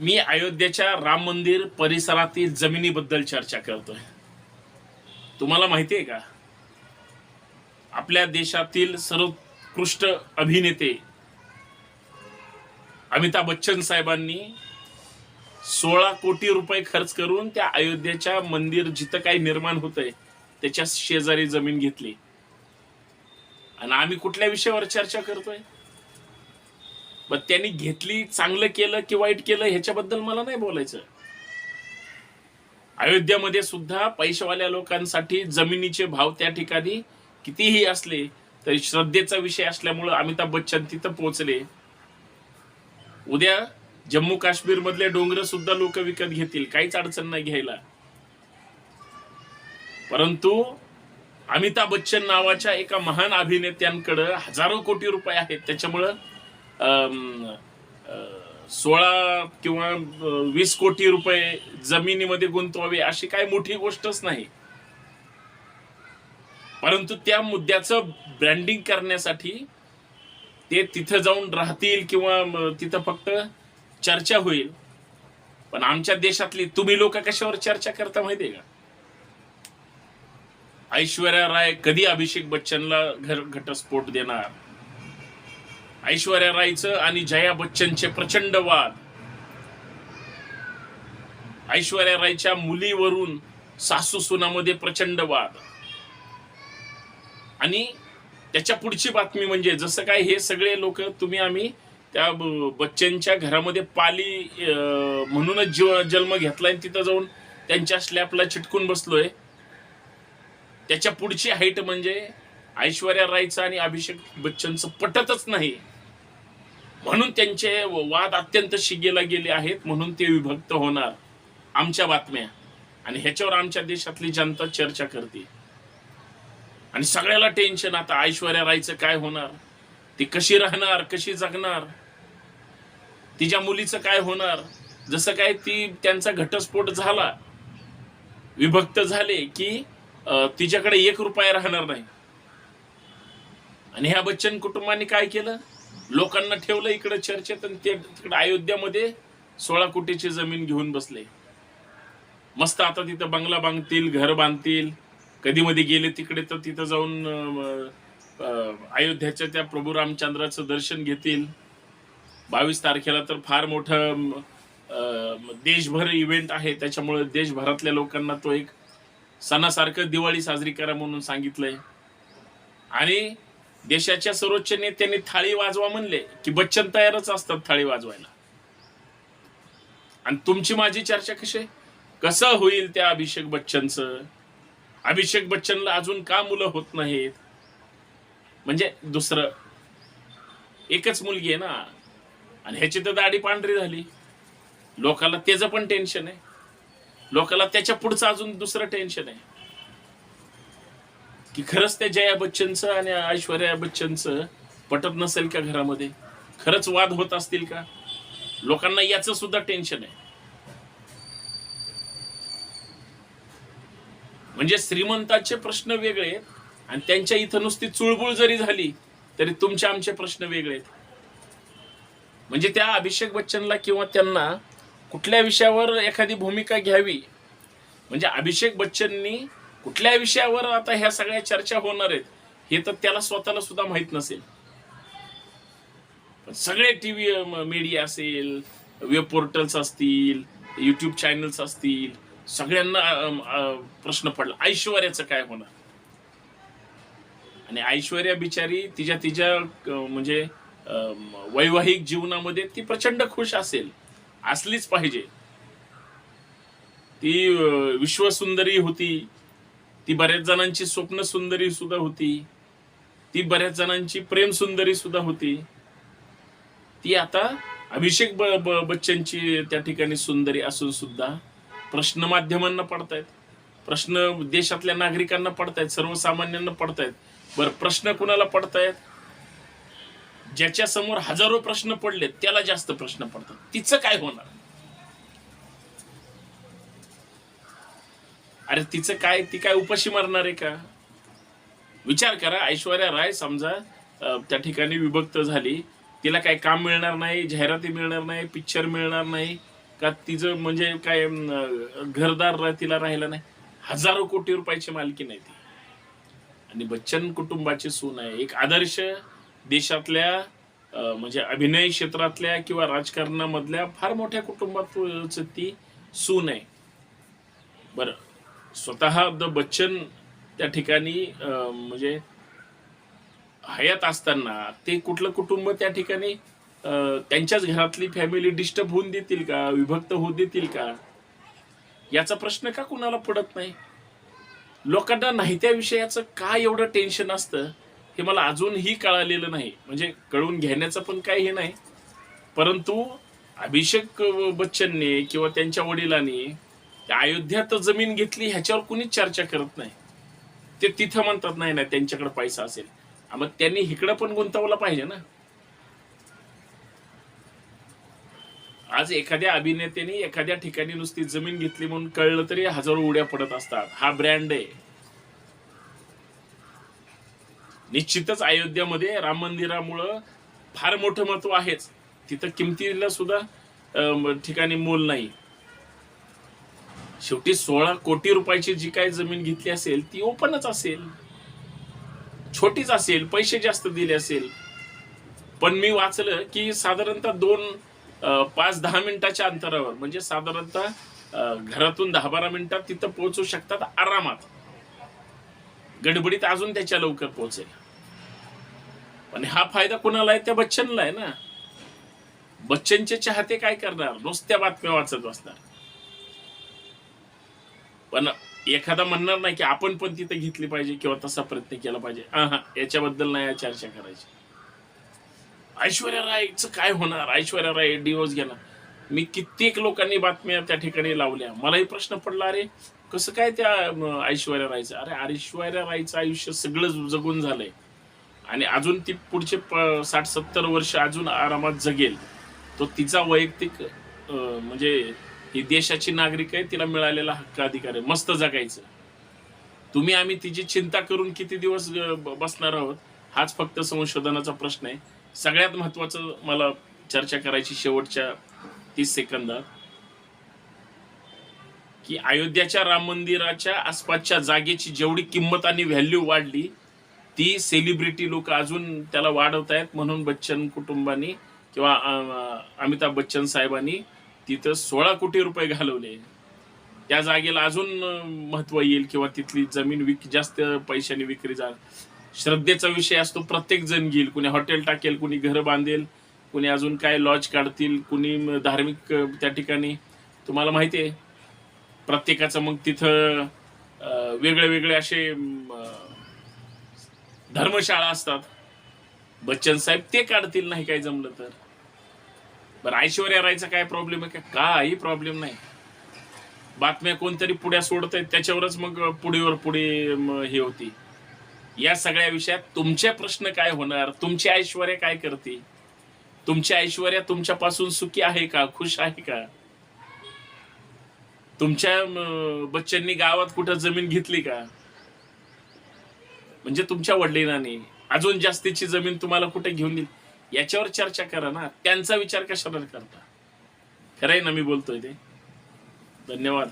मी अयोध्येच्या राम मंदिर परिसरातील जमिनीबद्दल चर्चा करतोय. तुम्हाला माहिती आहे का? आपल्या देशातील सर्वोत्कृष्ट अभिनेते अमिताभ बच्चन साहेबांनी सोळा कोटी रुपये खर्च करून त्या अयोध्येच्या मंदिर जिथं काही निर्माण होतंय त्याच्या शेजारी जमीन घेतली. आणि आम्ही कुठल्या विषयावर चर्चा करतोय? मग त्यांनी घेतली चांगलं केलं की वाईट केलं ह्याच्याबद्दल मला नाही बोलायचं. अयोध्यामध्ये सुद्धा पैशावाल्या लोकांसाठी जमिनीचे भाव त्या ठिकाणी कितीही असले तरी श्रद्धेचा विषय असल्यामुळं अमिताभ बच्चन तिथं पोहोचले. उद्या जम्मू काश्मीर मधले डोंगर सुद्धा लोक विकत घेतील काहीच अडचण नाही घ्यायला. परंतु अमिताभ बच्चन नावाच्या एका महान अभिनेत्यांकडं हजारो कोटी रुपये आहेत. त्याच्यामुळं सोळा किंवा वीस कोटी रुपये जमिनीमध्ये गुंतवावे अशी काही मोठी गोष्टच नाही. परंतु त्या मुद्द्याचं ब्रँडिंग करण्यासाठी ते तिथं जाऊन राहतील किंवा तिथं फक्त चर्चा होईल. पण आमच्या देशातली तुम्ही लोक कशावर चर्चा करता माहितीये का? ऐश्वर्या राय कधी अभिषेक बच्चनला घर घटस्फोट देणार? ऐश्वर्या रायचं आणि जया बच्चनचे प्रचंड वाद. ऐश्वर्या रायच्या मुलीवरून सासू सुनामध्ये प्रचंड वाद. आणि त्याच्या पुढची बातमी म्हणजे जसं काय हे सगळे लोक तुम्ही आम्ही त्या बच्चनच्या घरामध्ये पाली म्हणूनच जीव जन्म घेतलाय तिथं जाऊन त्यांच्या स्लॅपला चिटकून बसलोय. त्याच्या पुढची हाईट म्हणजे ऐश्वर्या रायचं आणि अभिषेक बच्चनचं पटतच नाही. म्हणून त्यांचे वाद अत्यंत शिगेला गेले आहेत म्हणून ते विभक्त होणार आमच्या बातम्या. आणि ह्याच्यावर आमच्या देशातली जनता चर्चा करते. आणि सगळ्याला टेन्शन आता ऐश्वर्या रायचं काय होणार? ती कशी राहणार कशी जगणार? तिच्या मुलीचं काय होणार? जसं काय ती त्यांचा घटस्फोट झाला विभक्त झाले की तिच्याकडे एक रुपया राहणार नाही. आणि ह्या बच्चन कुटुंबाने काय केलं? लोकांना ठेवलं इकडे चर्चेत आणि ते तिकडे अयोध्यामध्ये सोळा कोटीची जमीन घेऊन बसले. मस्त आता तिथं बंगला बांधतील घर बांधतील. कधी मध्ये गेले तिकडे तर तिथं जाऊन अयोध्याच्या त्या प्रभू रामचंद्राचं दर्शन घेतील. बावीस तारखेला तर फार मोठं देशभर इव्हेंट आहे. त्याच्यामुळे देशभरातल्या लोकांना तो एक सणासारखं दिवाळी साजरी करा म्हणून सांगितलंय. आणि देशाच्या सर्वोच्च नेत्यांनी थाळी वाजवा म्हणले की बच्चन तयारच असतात थाळी वाजवायला. आणि तुमची माझी चर्चा कशी आहे? कसं होईल त्या अभिषेक बच्चनचं? अभिषेक बच्चनला अजून का मुलं होत नाहीत? म्हणजे दुसरं एकच मुलगी आहे ना? आणि ह्याची तर दाढी पांढरी झाली. लोकाला त्याचं पण टेन्शन आहे. लोकाला त्याच्या पुढचं अजून दुसरं टेन्शन आहे. की खरंच त्या जया बच्चनचं आणि ऐश्वर्या बच्चनचं पटत नसेल का घरामध्ये? खरंच वाद होत असतील का? लोकांना याचं सुद्धा टेन्शन आहे. म्हणजे श्रीमंताचे प्रश्न वेगळे आणि त्यांच्या इथं नुसती चुळबुळ जरी झाली तरी तुमचे आमचे प्रश्न वेगळे आहेत. म्हणजे त्या अभिषेक बच्चनला किंवा त्यांना कुठल्या विषयावर एखादी भूमिका घ्यावी? म्हणजे अभिषेक बच्चननी कुठल्या विषयावर आता ह्या सगळ्या चर्चा होणार आहेत हे तर त्याला स्वतःला सुद्धा माहीत नसेल. सगळे टीव्ही मीडिया असेल वेब पोर्टल्स असतील युट्यूब चॅनल्स असतील सगळ्यांना प्रश्न पडला ऐश्वर्याचं काय होणार? आणि ऐश्वर्या बिचारी तिच्या तिच्या म्हणजे वैवाहिक जीवनामध्ये ती प्रचंड खुश असेल असलीच पाहिजे. ती विश्वसुंदरी होती ती बऱ्याच जणांची स्वप्न सुंदरी सुद्धा होती. ती बऱ्याच जणांची प्रेम सुंदरी सुद्धा होती. ती आता अभिषेक बच्चनची त्या ठिकाणी सुंदरी असून सुद्धा प्रश्न माध्यमांना पडतायत. प्रश्न देशातल्या नागरिकांना पडतायत सर्वसामान्यांना पडतायत. बर प्रश्न कुणाला पडतायत? ज्याच्या समोर हजारो प्रश्न पडले त्याला जास्त प्रश्न पडतात. तिचं काय होणार? अरे तिचं काय ती काय उपाशी मारणार आहे का? विचार करा ऐश्वर्या राय समजा त्या ठिकाणी विभक्त झाली. तिला काय काम मिळणार नाही जाहिराती मिळणार नाही पिक्चर मिळणार नाही का तिचं म्हणजे काय घरदार तिला राहिलं नाही? हजारो कोटी रुपयाची मालकी नाही ती. आणि बच्चन कुटुंबाची सून आहे. एक आदर्श देशातल्या म्हणजे अभिनय क्षेत्रातल्या किंवा राजकारणामधल्या फार मोठ्या कुटुंबात ती सून आहे. बरं. स्वतः द बच्चन त्या ठिकाणी म्हणजे हयात असताना ते कुठलं कुटुंब त्या ठिकाणी त्यांच्याच घरातली फॅमिली डिस्टर्ब होऊन देतील का? विभक्त होऊ देतील का? याचा प्रश्न का कुणाला पडत नाही? लोकांना नाही त्या विषयाचं का एवढं टेन्शन असतं हे मला अजूनही कळालेलं नाही. म्हणजे कळून घेण्याचं पण काही हे नाही. परंतु अभिषेक बच्चनने किंवा त्यांच्या वडिलांनी त्या अयोध्यात जमीन घेतली ह्याच्यावर कुणीच चर्चा करत नाही. ते तिथं म्हणतात नाही नाही त्यांच्याकडे पैसा असेल. मग त्यांनी इकडं पण गुंतवला पाहिजे ना. आज एखाद्या अभिनेत्याने एखाद्या ठिकाणी नुसती जमीन घेतली म्हणून कळलं तरी हजारो उड्या पडत असतात. हा ब्रँड आहे. निश्चितच अयोध्यामध्ये राम मंदिरामुळं फार मोठं महत्त्व आहेच. तिथं किमतीला सुद्धा ठिकाणी मोल नाही. शेवटी सोळा कोटी रुपयाची जी काही जमीन घेतली असेल ती ओपनच असेल. छोटीच असेल पैसे जास्त दिले असेल. पण मी वाचलं की साधारणतः दोन पाच दहा मिनिटाच्या अंतरावर म्हणजे साधारणतः घरातून दहा बारा मिनिटात तिथं पोहोचू शकतात आरामात. गडबडीत अजून त्याच्या लवकर पोहोचेल. पण हा फायदा कोणाला आहे? त्या बच्चनला आहे ना. बच्चनचे चाहते काय करणार? नुसत्या बातम्या वाचत बसणार. पण एखादा म्हणणार नाही की आपण पण तिथे घेतली पाहिजे किंवा तसा प्रयत्न केला पाहिजे. हा याच्याबद्दल नाही चर्चा करायची. ऐश्वर्या रायचं काय होणार? ऐश्वर्या राय डिवोर्स घेणार. मी कित्येक लोकांनी बातम्या त्या ठिकाणी लावल्या. मलाही प्रश्न पडला अरे कसं काय त्या ऐश्वर्या रायचं? अरे ऐश्वर्या रायचं आयुष्य सगळं जगून झालंय. आणि अजून ती पुढचे साठ सत्तर वर्ष अजून आरामात जगेल. तो तिचा वैयक्तिक म्हणजे ही देशाची नागरिक आहे तिला मिळालेला हक्क अधिकार आहे. मस्त जगायचं. तुम्ही आम्ही तिची चिंता करून किती दिवस बसणार आहोत हाच फक्त संशोधनाचा प्रश्न आहे. सगळ्यात महत्वाचं मला चर्चा करायची शेवटच्या तीस सेकंदात की अयोध्याच्या राम मंदिराच्या आसपासच्या जागेची जेवढी किंमत आणि व्हॅल्यू वाढली ती सेलिब्रिटी लोक अजून त्याला वाढवत आहेत म्हणून बच्चन कुटुंबानी किंवा अमिताभ बच्चन साहेबांनी तिथं सोळा कोटी रुपये घालवले. त्या जागेला अजून महत्त्व येईल किंवा तिथली जमीन विक जास्त पैशाने विक्री जा श्रद्धेचा विषय असतो प्रत्येक जण घेईल. कुणी हॉटेल टाकेल कुणी घर बांधेल कुणी अजून काय लॉज काढतील कुणी धार्मिक त्या ठिकाणी. तुम्हाला माहिती आहे प्रत्येकाचं मग तिथं वेगळे वेगळे असे धर्मशाळा असतात. बच्चन साहेब ते काढतील नाही काय जमलं तर. बरं ऐश्वर्या रायचा काय प्रॉब्लेम आहे का? काही प्रॉब्लेम नाही. बातम्या कोणतरी पुढ्या सोडत आहेत त्याच्यावरच मग पुढेवर पुढे हे होती. या सगळ्या विषयात तुमचे प्रश्न काय होणार? तुमची ऐश्वर्या काय करते? तुमची ऐश्वर्या तुमच्यापासून सुखी आहे का? खुश आहे का? तुमच्या म, बच्चननी गावात कुठं जमीन घेतली का? म्हणजे तुमच्या वडिलांनी. अजून जास्तीची जमीन तुम्हाला कुठे घेऊन दिली? याच्यावर चर्चा करा ना. त्यांचा विचार कशाला करता? खरंय ना मी बोलतोय ते. धन्यवाद.